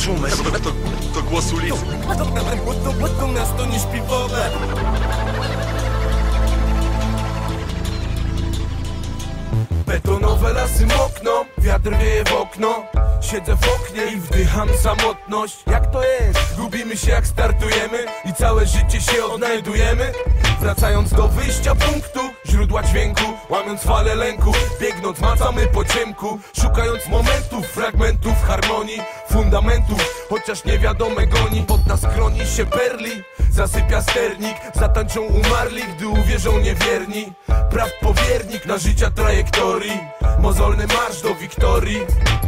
szumy To, to, to głos ulicy. To, to miasto nie śpi w ogóle Betonowe lasy mokną, wiatr wieje w okno. Siedzę w oknie i wdycham samotność. Jak to jest? Gubimy się jak startujemy I całe życie się odnajdujemy. Wracając do wyjścia punktu Źródła dźwięku, łamiąc fale lęku. Biegnąc macamy po ciemku Szukając momentów, fragmentów harmonii Fundamentów, chociaż niewiadome goni Pod nas kroni się perli Zasypia sternik, zatańczą umarli Gdy uwierzą niewierni Praw powiernik na życia trajektorii Mozolny marsz do wiktorii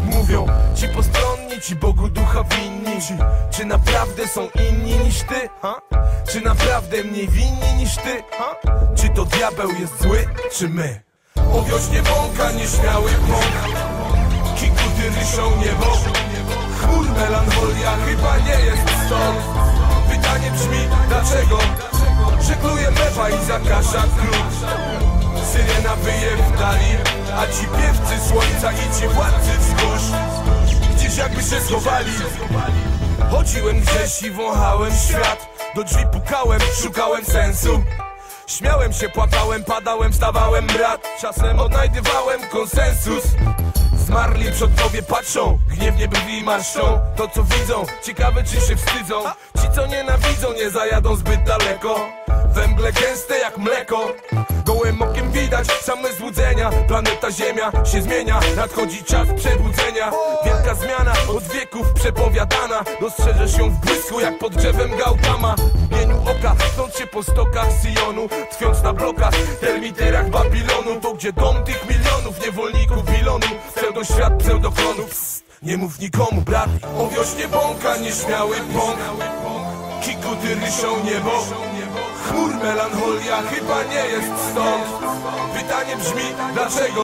Mówią ci postronni, ci Bogu ducha winni Czy, czy naprawdę są inni niż ty? Ha? Czy naprawdę mniej winni niż ty? Ha? Czy to diabeł jest zły, czy my? O wiośnie bąka nieśmiały bąk Kikuty ryszą chyba nie jest stąd. Pytanie brzmi dlaczego? Żegluje mewa i zakasza król Syrena wyje w dali A ci piewcy słońca i ci władcy wzgórz. Gdzieś jakby się schowali. Chodziłem gdzieś i wąchałem świat. Do drzwi pukałem, szukałem sensu. Śmiałem się, płakałem, padałem, wstawałem brat. Czasem odnajdywałem konsensus Zmarli przodkowie patrzą, gniewnie brwi marszczą. To co widzą, ciekawe czy się wstydzą. Ci co nienawidzą, nie zajadą zbyt daleko. Węgle gęste jak mleko. Gołym okiem widać same złudzenia. Planeta Ziemia się zmienia. Nadchodzi czas przebudzenia Wielka zmiana od wieków przepowiadana. Dostrzeżesz ją w błysku jak pod drzewem Gautama. Mieniu oka stąd się po stokach Syjonu Tkwiąc na blokach, termiterach Babilonu. To gdzie dom tych Pseudoświat pseudoklonów. Psst, Nie mów nikomu brat. O wiośnie bąka nieśmiały bąk Kikuty ryszą niebo. Chmur melancholia chyba nie jest stąd. Pytanie brzmi dlaczego